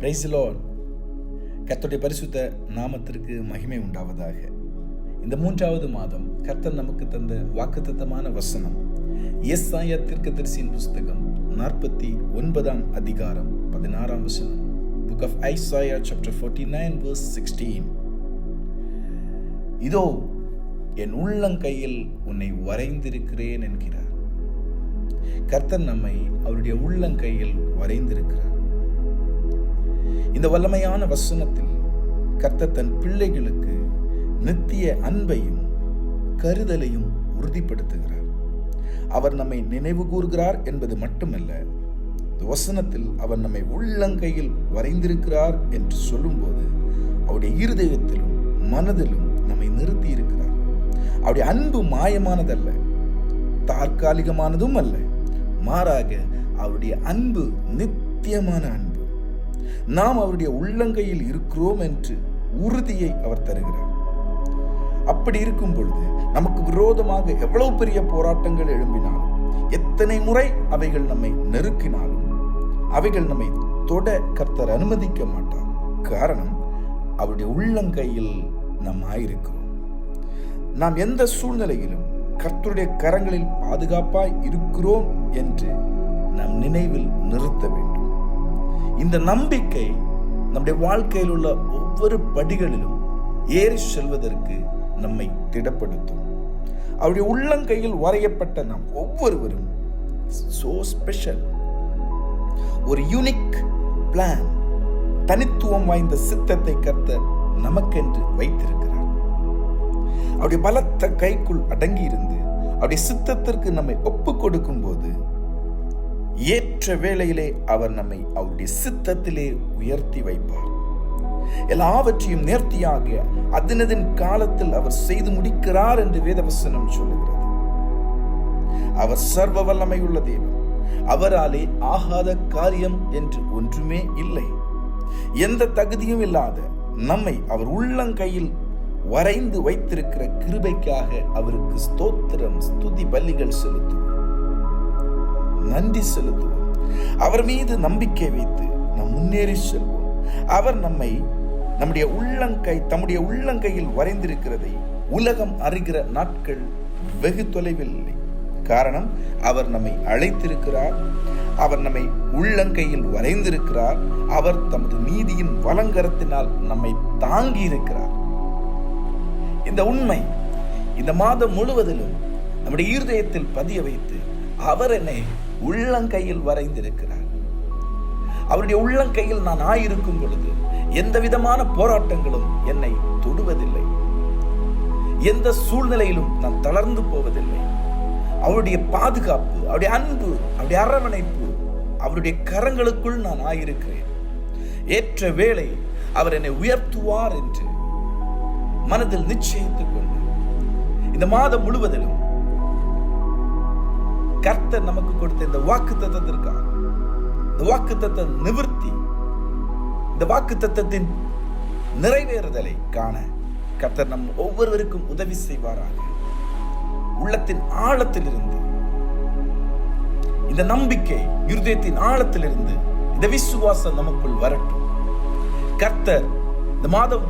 பிரைசிலோன் கர்த்தருடைய பரிசுத்த நாமத்திற்கு மகிமை உண்டாவதாக. இந்த மூன்றாவது மாதம் கர்த்தர் நமக்கு தந்த வாக்குத்தத்தமான வசனம். எஸ்ஐயா தீர்க்கதரிசியின் புஸ்தகம் நாற்பத்தி ஒன்பதாம் அதிகாரம் பதினாறாம் வசனம். Book of Isaiah chapter forty nine verse sixteen இதோ என் உள்ளங்கையில் உன்னை வரைந்திருக்கிறேன் என்கிறார். கர்த்தர் நம்மை அவருடைய உள்ளங்கையில் வரைந்திருக்கிறார். இந்த வல்லமையான வசனத்தில் கர்த்த தன் பிள்ளைகளுக்கு நித்திய அன்பையும் கருதலையும் உறுதிப்படுத்துகிறார். அவர் நம்மை நினைவு கூறுகிறார் என்பது மட்டுமல்ல இந்த வசனத்தில் அவர் நம்மை உள்ளங்கையில் வரைந்திருக்கிறார் என்று சொல்லும்போது அவருடைய இருதயத்திலும் மனதிலும் நம்மை நிறுத்தி இருக்கிறார் அவருடைய அன்பு மாயமானதல்ல தற்காலிகமானதும் அல்ல மாறாக அவருடைய அன்பு நித்தியமான அன்பு. நாம் அவருடைய உள்ளங்கையில் இருக்கிறோம் என்று உறுதியை அவர் தருகிறார். அப்படி இருக்கும் பொழுது நமக்கு விரோதமாக எவ்வளவு பெரிய போராட்டங்கள் எழும்பினாலும் எத்தனை முறை அவைகள் நம்மை நெருக்கினாலும் அவைகள் நம்மை தொட கர்த்தர் அனுமதிக்க மாட்டார். காரணம் அவருடைய உள்ளங்கையில் நாம் ஆயிருக்கிறோம். நாம் எந்த சூழ்நிலையிலும் கர்த்தருடைய கரங்களில் பாதுகாப்பாய் இருக்கிறோம் என்று நம் நினைவில் நிறுத்த வேண்டும். இந்த நம்பிக்கை நம்முடைய வாழ்க்கையில் உள்ள ஒவ்வொரு படிகளிலும் ஏறி செல்வதற்கு நம்மை திடப்படுத்தும். அவருடைய உள்ளங்கையில் வரையப்பட்ட நாம் ஒவ்வொருவரும் சோ ஸ்பெஷல் ஒரு யூனிக் பிளான் தனித்துவம் வாய்ந்த சித்தத்தை கத்த நமக்கென்று வைத்திருக்கிறார். அவருடைய பலத்த கைக்குள் அடங்கி இருந்து அவருடைய சித்தத்திற்கு நம்மை ஒப்பு கொடுக்கும் போது ஏற்ற வேளையிலே அவர் நம்மை அவருடைய சித்தத்திலே உயர்த்தி வைப்பார். எல்லாவற்றையும் நேர்த்தியாக அதனதின் காலத்தில் அவர் செய்து முடிக்கிறார் என்று வேதவசனம் சொல்லுகிறது. அவர் சர்வ வல்லமையுள்ள தேவன். அவராலே ஆகாத காரியம் என்று ஒன்றுமே இல்லை. எந்த தகுதியும் இல்லாத நம்மை அவர் உள்ளங்கையில் வரைந்து வைத்திருக்கிற கிருபைக்காக அவருக்கு ஸ்தோத்திரம் ஸ்துதி பலிகள் செலுத்துவோம். நன்றி செலுத்துவோம். அவர் மீது நம்பிக்கை வைத்து நாம் முன்னேறி செல்வோம். அவர் நம்மை நம்முடைய உள்ளங்கை தம்முடைய உள்ளங்கையில் வரைந்திருக்கிறதை உலகம் அறிகிற நாட்கள் வெகு தொலைவில் இல்லை. காரணம் அவர் நம்மை அழைத்திருக்கிறார். அவர் நம்மை உள்ளங்கையில் வரைந்திருக்கிறார். அவர் தமது நீதியின் வலங்கரத்தினால் நம்மை தாங்கி இருக்கிறார் இந்த உண்மை இந்த மாதம் முழுவதிலும் நம்முடைய இருதயத்தில் பதிய வைத்து அவர் என்னை உள்ளங்கையில் வரைந்திருக்கிறார். அவருடைய உள்ளங்கையில் நான் ஆயிருக்கும் பொழுது எந்த விதமான போராட்டங்களும் என்னை தொடுவதில்லை. எந்த சூழ்நிலையிலும் நான் தளர்ந்து போவதில்லை. அவருடைய பாதுகாப்பு அவருடைய அன்பு அவருடைய அரவணைப்பு அவருடைய கரங்களுக்குள் நான் ஆயிருக்கிறேன். ஏற்ற வேளை அவர் என்னை உயர்த்துவார் என்று மனதில் நிச்சயித்துக் கொண்டு இந்த மாதம் முழுவதிலும் கர்த்தர் நமக்கு கொடுத்த இந்த வாக்கு தத்துவத்திற்காக இந்த வாக்கு தத்துவ நிவர்த்தி. இந்த வாக்கு தத்துவத்தின் நிறைவேறுதலை காண கர்த்தர் நம் ஒவ்வொருவருக்கும் உதவி செய்வாராக. உள்ளத்தின் ஆழத்திலிருந்து இந்த நம்பிக்கை இருதயத்தின் ஆழத்திலிருந்து இந்த விசுவாசம் நமக்குள் வரட்டும். கர்த்தர் இந்த மாதம்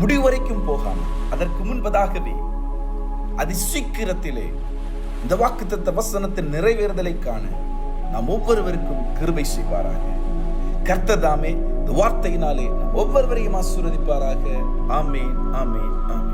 முடிவரைக்கும் போகாமல் அதற்கு முன்பதாகவே அதி சீக்கிரத்திலே இந்த வாக்குத்தத்த வசனத்தின் நிறைவேறுதலை காண நாம் ஒவ்வொருவருக்கும் கிருபை செய்வாராக. கர்த்ததாமே இந்த வார்த்தையினாலே ஒவ்வொருவரையும் ஆசீர்வதிப்பாராக. ஆமேன் ஆமேன் ஆமேன்.